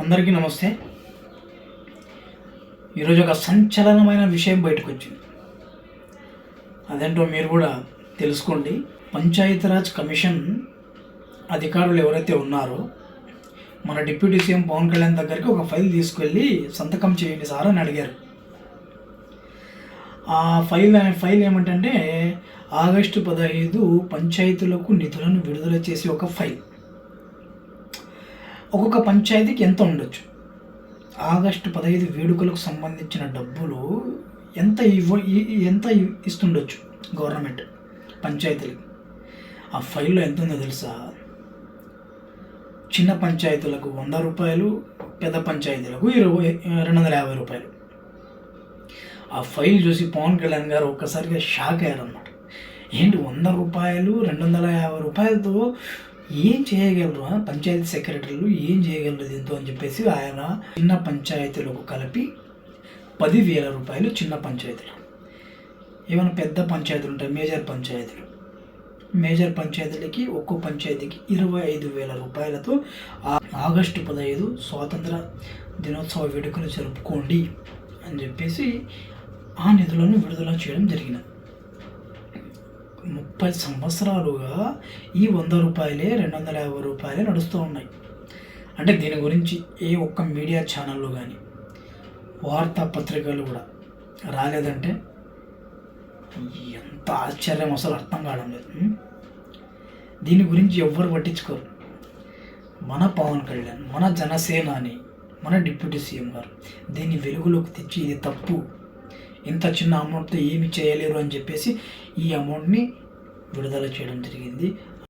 అందరికీ నమస్తే. ఈరోజు ఒక సంచలనమైన విషయం బయటకు వచ్చింది అదేంటో మీరు కూడా తెలుసుకోండి. పంచాయతీరాజ్ కమిషన్ అధికారులు ఎవరైతే ఉన్నారో మన డిప్యూటీ సీఎం పవన్ కళ్యాణ్ దగ్గరికి ఒక ఫైల్ తీసుకెళ్ళి సంతకం చేయండి సార్ అని అడిగారు. ఆ ఫైల్ ఫైల్ ఏమిటంటే ఆగస్టు పదహైదు పంచాయతీలకు నిధులను విడుదల చేసి ఒక ఫైల్. ఒక్కొక్క పంచాయతీకి ఎంత ఉండొచ్చు? ఆగస్టు పదహైదు వేడుకలకు సంబంధించిన డబ్బులు ఎంత ఇవ్వ ఎంత ఇస్తుండొచ్చు గవర్నమెంట్ పంచాయతీలకి? ఆ ఫైల్లో ఎంత ఉందో తెలుసా? చిన్న పంచాయతీలకు వంద రూపాయలు పెద్ద పంచాయతీలకు ఇరవై రెండు వందల యాభై రూపాయలు. ఆ ఫైల్ చూసి పవన్ కళ్యాణ్ గారు ఒక్కసారిగా షాక్ అయ్యారన్నమాట. ఏంటి వంద రూపాయలు రెండు వందల యాభై రూపాయలతో ఏం చేయగలరు ఆ పంచాయతీ సెక్రటరీలు ఏం చేయగలరు దీంతో అని చెప్పేసి ఆయన చిన్న పంచాయతీలకు కలిపి పదివేల రూపాయలు చిన్న పంచాయతీలు. ఏమైనా పెద్ద పంచాయతీలు ఉంటాయి మేజర్ పంచాయతీలు. మేజర్ పంచాయతీలకి ఒక్కో పంచాయతీకి ఇరవై ఐదు వేల రూపాయలతో ఆగస్టు పదహైదు స్వాతంత్ర దినోత్సవ వేడుకలు జరుపుకోండి అని చెప్పేసి ఆ నిధులను విడుదల చేయడం జరిగినది. ముప్పై సంవత్సరాలుగా ఈ వంద రూపాయలే రెండు వందల యాభై రూపాయలే నడుస్తూ ఉన్నాయి. అంటే దీని గురించి ఏ ఒక్క మీడియా ఛానల్లో కానీ వార్తాపత్రికలు కూడా రాలేదంటే ఎంత ఆశ్చర్యం అసలు అర్థం కావడం లేదు. దీని గురించి ఎవ్వరు పట్టించుకోరు. మన పవన్ కళ్యాణ్ మన జనసేనాని మన డిప్యూటీ సీఎం గారు దీన్ని వెలుగులోకి తెచ్చి ఇది తప్పు. ఇంత చిన్న అమౌంట్తో ఏమి చేయలేరు అని చెప్పేసి ఈ అమౌంట్ని విడుదల చేయడం జరిగింది.